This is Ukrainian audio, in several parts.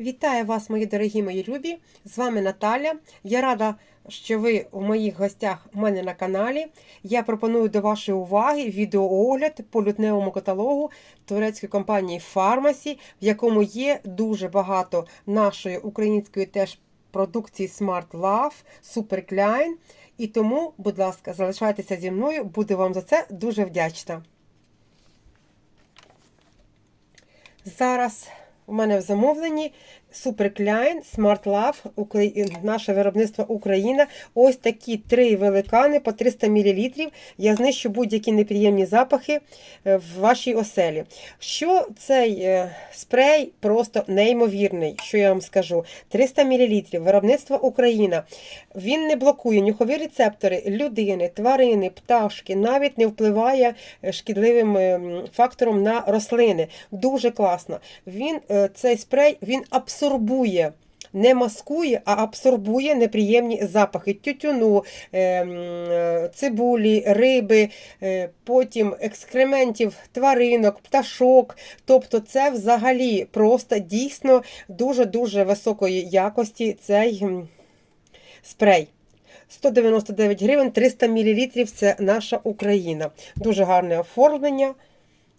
Вітаю вас, мої дорогі мої любі! З вами Наталя. Я рада, що ви у моїх гостях у мене на каналі. Я пропоную до вашої уваги відеоогляд по лютневому каталогу турецької компанії Pharmacy, в якому є дуже багато нашої української теж продукції Smart Love, Super Klein. І тому, будь ласка, залишайтеся зі мною, буду вам за це дуже вдячна. Зараз у мене в замовленні Klein, Smart Love, наше виробництво Україна. Ось такі три великани по 300 мл. Я знищу будь-які неприємні запахи е, в вашій оселі. Що цей е, спрей просто неймовірний, що я вам скажу. 300 мл, виробництво Україна. Він не блокує нюхові рецептори людини, тварини, пташки, навіть не впливає е, шкідливим фактором на рослини. Дуже класно. Він, цей спрей він абсорбує. Не маскує, а абсорбує неприємні запахи тютюну, е, м, е, цибулі, риби, е, потім екскрементів тваринок, пташок. Тобто, це взагалі просто дійсно дуже-дуже високої якості цей спрей. 199 гривень, 300 мл це наша Україна. Дуже гарне оформлення.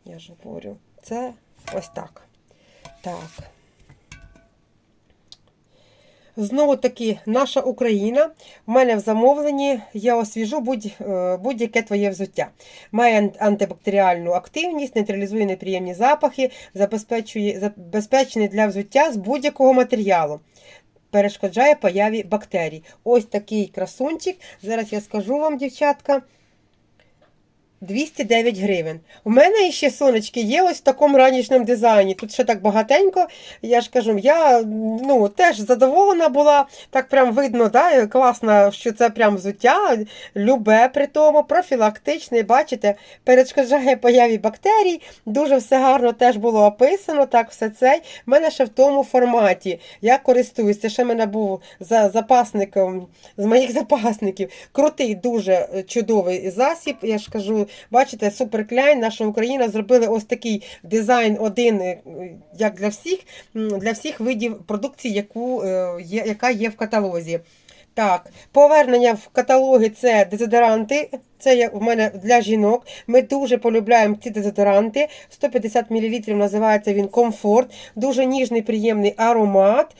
Я ж говорю, це ось так. Так. Знову таки, наша Україна. У мене в замовленні я освіжу будь, е, будь-яке твоє взуття. Має антибактеріальну активність, нейтралізує неприємні запахи, забезпечує забезпечений для взуття з будь-якого матеріалу. Перешкоджає появі бактерій. Ось такий красунчик. Зараз я скажу вам, дівчатка. 209 гривень. У мене ще сонечки є ось в такому ранішньому дизайні. Тут ще так багатенько. Я ж кажу, я ну, теж задоволена була. Так прям видно, да, класно, що це прям взуття, любе при тому, профілактичне. Бачите, перешкоджає появі бактерій. Дуже все гарно теж було описано. Так, все це. У мене ще в тому форматі. Я користуюся. Ще в мене був за запасником з моїх запасників. Крутий, дуже е, чудовий засіб. Я ж кажу, бачите, суперкляйн, наша Україна зробили ось такий дизайн один, е, як для всіх, для всіх видів продукції, яку, е, є, яка є в каталозі. Так, повернення в каталоги це дезодоранти. Це є в мене для жінок. Ми дуже полюбляємо ці дезодоранти. 150 мл називається він комфорт. Дуже ніжний, приємний аромат.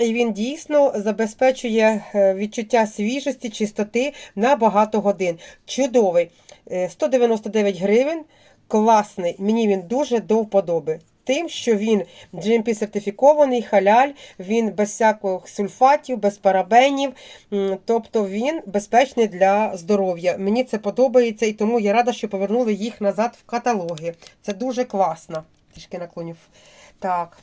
І він дійсно забезпечує е, відчуття свіжості, чистоти на багато годин. Чудовий. Е, 199 гривень. Класний. Мені він дуже до вподоби. Тим, що він GMP сертифікований, халяль, він без всяких сульфатів, без парабенів, тобто він безпечний для здоров'я. Мені це подобається і тому я рада, що повернули їх назад в каталоги. Це дуже класно. Трішки наклонів. Так.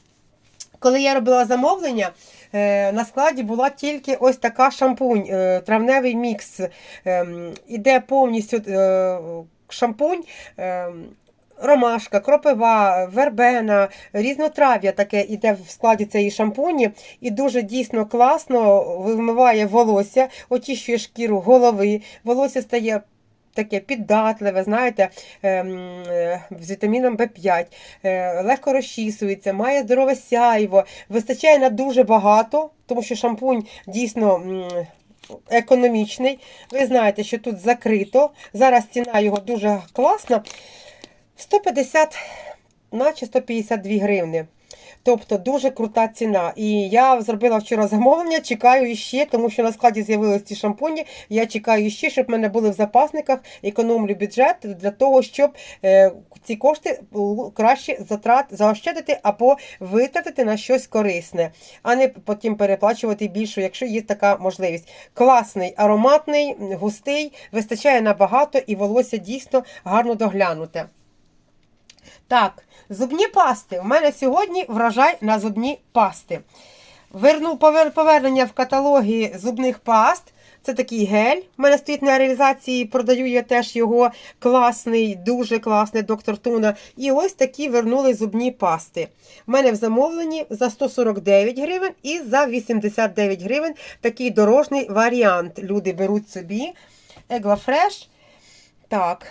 Коли я робила замовлення, е, на складі була тільки ось така шампунь, е, травневий мікс. Ем, Іде повністю е, шампунь. Ромашка, кропива, вербена, різнотрав'я таке іде в складі цієї шампуні, і дуже дійсно класно вимиває волосся, очищує шкіру голови, волосся стає таке піддатливе, знаєте, ем, е, з вітаміном В5, е, легко розчісується, має здорове сяйво, вистачає на дуже багато, тому що шампунь дійсно. Економічний. Ви знаєте, що тут закрито. Зараз ціна його дуже класна. 150, наче 152 гривни. Тобто дуже крута ціна. І я зробила вчора замовлення, чекаю іще, тому що на складі з'явилися ці шампуні. Я чекаю іще, щоб в мене були в запасниках, економлю бюджет для того, щоб е, ці кошти краще затрат заощадити або витратити на щось корисне, а не потім переплачувати більше, якщо є така можливість. Класний, ароматний, густий, вистачає набагато і волосся дійсно гарно доглянуте. Так, зубні пасти. У мене сьогодні врожай на зубні пасти. Верну повер- повернення в каталогі зубних паст. Це такий гель. У мене стоїть на реалізації, продаю я теж його класний, дуже класний доктор Туна. І ось такі вернули зубні пасти. У мене в замовленні за 149 гривень і за 89 гривень такий дорожний варіант. Люди беруть собі. Еглафреш. Так.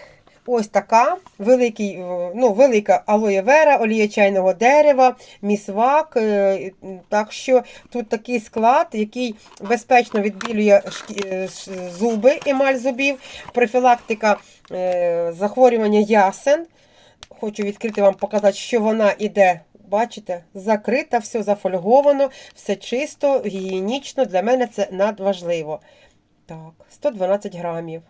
Ось така великий, е, ну, велика алоє вера, олія чайного дерева, місвак. е, Так що тут такий склад, який безпечно відбілює е, зуби, емаль зубів, профілактика захворювання ясен. Хочу відкрити вам показати, що вона іде. Бачите, закрита, все зафольговано, все чисто, гігієнічно. Для мене це надважливо. Так, 112 грамів.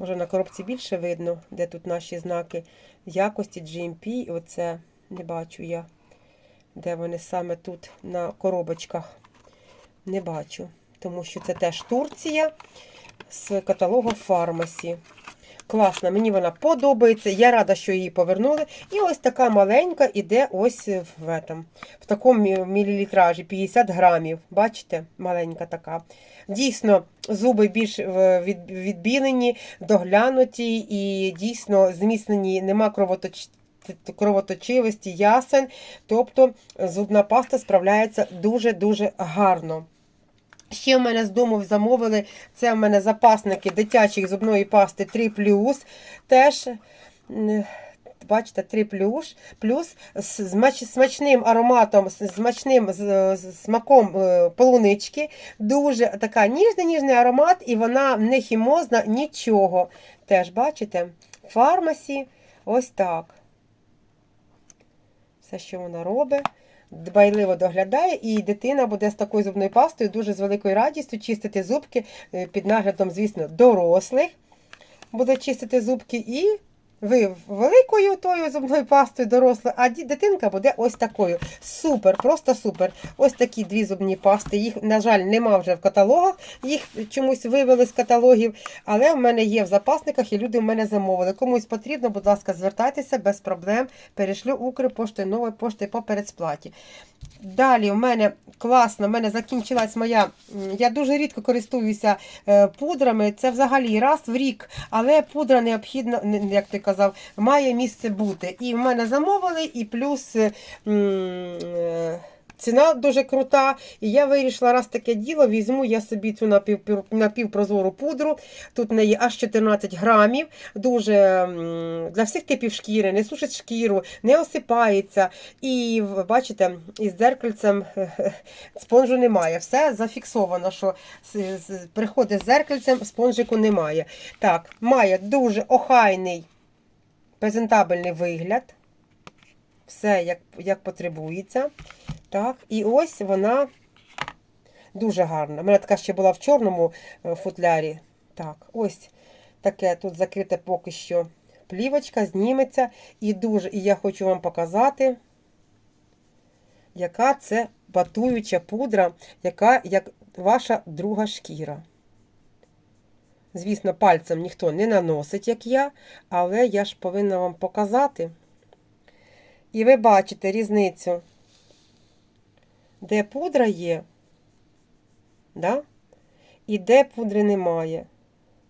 Може на коробці більше видно, де тут наші знаки якості GMP. Оце не бачу я, де вони саме тут на коробочках. Не бачу, тому що це теж Турція з каталогу Фармасі. Класна, мені вона подобається. Я рада, що її повернули. І ось така маленька іде ось в, этом, в такому мілілітражі 50 грамів. Бачите, маленька така. Дійсно, зуби більш е, відбілені, доглянуті і дійсно зміцнені, нема кровоточ... кровоточивості, ясен. Тобто зубна паста справляється дуже-дуже гарно. Ще в мене з дому замовили, це в мене запасники дитячої зубної пасти 3 Теж, бачите, 3 плюс, з смачним ароматом, з смачним смаком е, полунички. Дуже така ніжний ніжний аромат, і вона не хімозна, нічого. Теж, бачите, фармасі ось так. Все, що вона робить дбайливо доглядає, і дитина буде з такою зубною пастою дуже з великою радістю чистити зубки е, під наглядом, звісно, дорослих. Буде чистити зубки і ви великою тою зубною пастою доросла, а дитинка буде ось такою. Супер, просто супер. Ось такі дві зубні пасти. Їх, на жаль, нема вже в каталогах. Їх чомусь вивели з каталогів, але в мене є в запасниках і люди в мене замовили. Комусь потрібно, будь ласка, звертайтеся без проблем. Перешлю Укрпоштою, новою поштою по передсплаті. Далі в мене класно, в мене закінчилась моя. Я дуже рідко користуюся е, пудрами. Це взагалі раз в рік, але пудра необхідно, не- як ти казав, має місце бути. І в мене замовили, і плюс. е, е, Ціна дуже крута, і я вирішила, раз таке діло, візьму я собі цю напів, напівпрозору пудру. Тут в неї аж 14 грамів, дуже для всіх типів шкіри, не сушить шкіру, не осипається. І бачите, із дзеркальцем спонжу немає. Все зафіксовано, що приходить з дзеркальцем, спонжику немає. Так, має дуже охайний презентабельний вигляд. Все як, як потребується. Так, і ось вона дуже гарна. У мене така ще була в чорному е, футлярі. Так, ось таке тут закрите поки що плівочка, зніметься. І дуже, і я хочу вам показати, яка це батуюча пудра, яка як ваша друга шкіра. Звісно, пальцем ніхто не наносить, як я, але я ж повинна вам показати. І ви бачите різницю, де пудра є, да? і де пудри немає.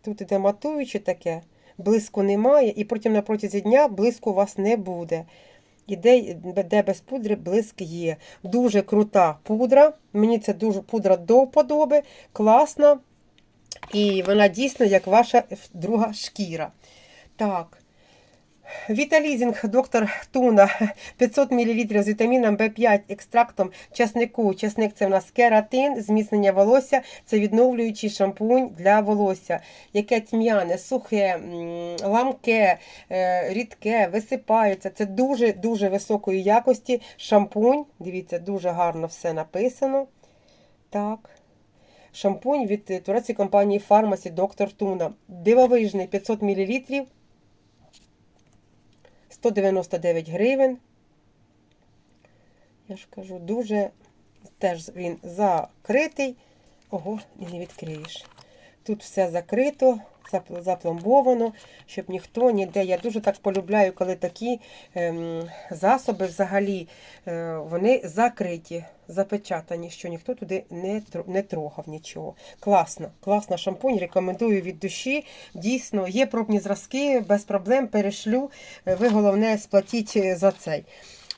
Тут іде матуюче таке, блиску немає, і потім на протязі дня блиску у вас не буде. І де, де без пудри блиск є. Дуже крута пудра. Мені це дуже пудра до вподоби, класна. І вона дійсно як ваша друга шкіра. Так. Віталізінг доктор Туна 500 мл з вітаміном В5 екстрактом часнику. Часник це в нас кератин, зміцнення волосся, це відновлюючий шампунь для волосся, яке тьмяне, сухе, ламке, е, рідке, висипається. Це дуже-дуже високої якості шампунь. Дивіться, дуже гарно все написано. Так. Шампунь від е, турецької компанії Фармасі Доктор Туна. Дивовижний 500 мл. 199 гривень. Я ж кажу, дуже теж він закритий. Ого, і не відкриєш. Тут все закрито, запломбовано, щоб ніхто ніде. Я дуже так полюбляю, коли такі ем, засоби взагалі е, вони закриті, запечатані, що ніхто туди не, не трогав нічого. Класно, класно шампунь, рекомендую від душі. Дійсно, є пробні зразки, без проблем перешлю. Е, Ви головне сплатіть е, за цей.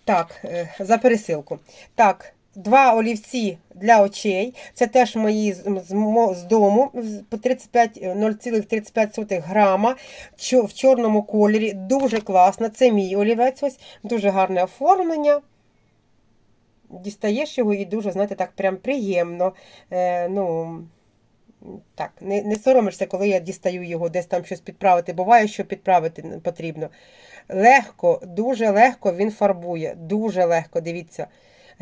Так, за пересилку. Так, два олівці для очей. Це теж мої з, дому по 35, е, 0,35 грама в чорному кольорі. Дуже класно. Це мій олівець. Ось дуже гарне оформлення. Дістаєш його і дуже, знаєте, так прям приємно. Е, ну, так, не, не соромишся, коли я дістаю його, десь там щось підправити. Буває, що підправити потрібно. Легко, дуже легко він фарбує. Дуже легко, дивіться.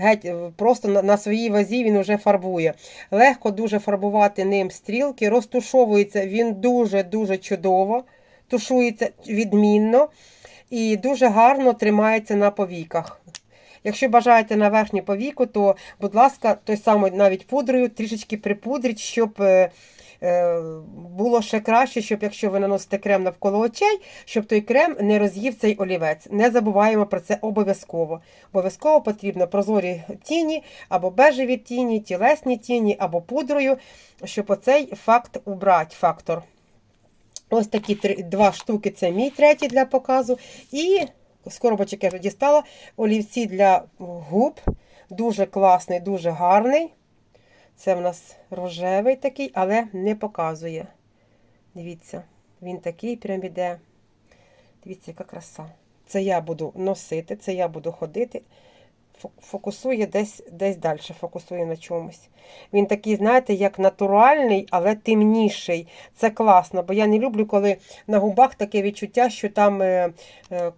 Геть, е, просто на, на своїй вазі він вже фарбує. Легко дуже фарбувати ним стрілки, розтушовується він дуже-дуже чудово, тушується відмінно і дуже гарно тримається на повіках. Якщо бажаєте на верхню повіку, то, будь ласка, той самий навіть пудрою трішечки припудріть, щоб е, е, було ще краще, щоб якщо ви наносите крем навколо очей, щоб той крем не роз'їв цей олівець. Не забуваємо про це обов'язково. Обов'язково потрібно прозорі тіні, або бежеві тіні, тілесні тіні, або пудрою, щоб оцей факт убрати, фактор. Ось такі три, два штуки, це мій третій для показу. І з коробочок я вже дістала олівці для губ. Дуже класний, дуже гарний. Це в нас рожевий такий, але не показує. Дивіться, він такий прям іде. Дивіться, яка краса. Це я буду носити, це я буду ходити. Фокусує десь, десь далі, фокусує на чомусь. Він такий, знаєте, як натуральний, але темніший. Це класно, бо я не люблю, коли на губах таке відчуття, що там е, е,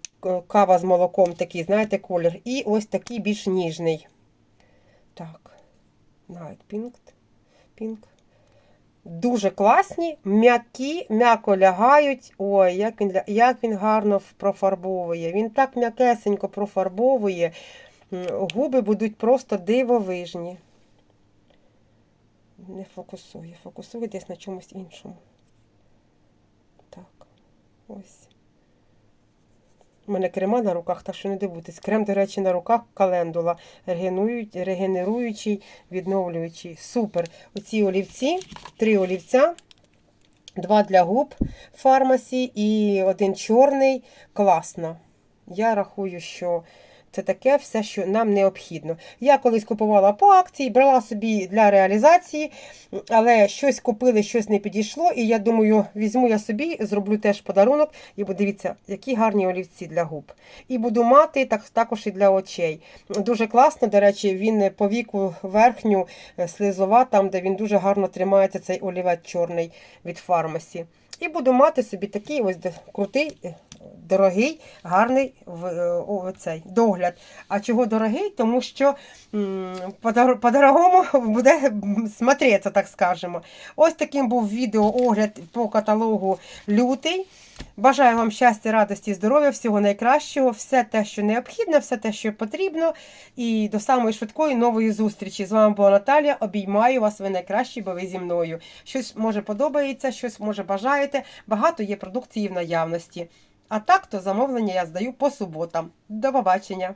кава з молоком такий, знаєте, колір. І ось такий більш ніжний. Так, Night Pink. Pink. Дуже класні, м'які, м'яко лягають. Ой, як він, як він гарно профарбовує. Він так м'якесенько профарбовує. Губи будуть просто дивовижні. Не фокусує, фокусує десь на чомусь іншому. Так, ось. У мене крема на руках, так що не дивуйтесь. Крем, до речі, на руках календула. Регенеруючий, відновлюючий. Супер. Оці олівці, три олівця. Два для губ фармасі і один чорний. Класно. Я рахую, що це таке все, що нам необхідно. Я колись купувала по акції, брала собі для реалізації, але щось купили, щось не підійшло. І я думаю, візьму я собі, зроблю теж подарунок. І дивіться, які гарні олівці для губ. І буду мати так, також і для очей. Дуже класно, до речі, він по віку верхню е, слизова, там, де він дуже гарно тримається, цей олівець чорний від фармасі. І буду мати собі такий ось крутий, е, дорогий, гарний е, цей догляд. А чого дорогий? Тому що по-дор- по-дорогому буде смотреться, так скажемо. Ось таким був відеоогляд по каталогу лютий. Бажаю вам щастя, радості, здоров'я, всього найкращого, все те, що необхідно, все те, що потрібно. І до самої швидкої нової зустрічі. З вами була Наталія. Обіймаю вас, ви найкращі, бо ви зі мною. Щось може подобається, щось може бажаєте. Багато є продукції в наявності. А так, то замовлення я здаю по суботам. До побачення!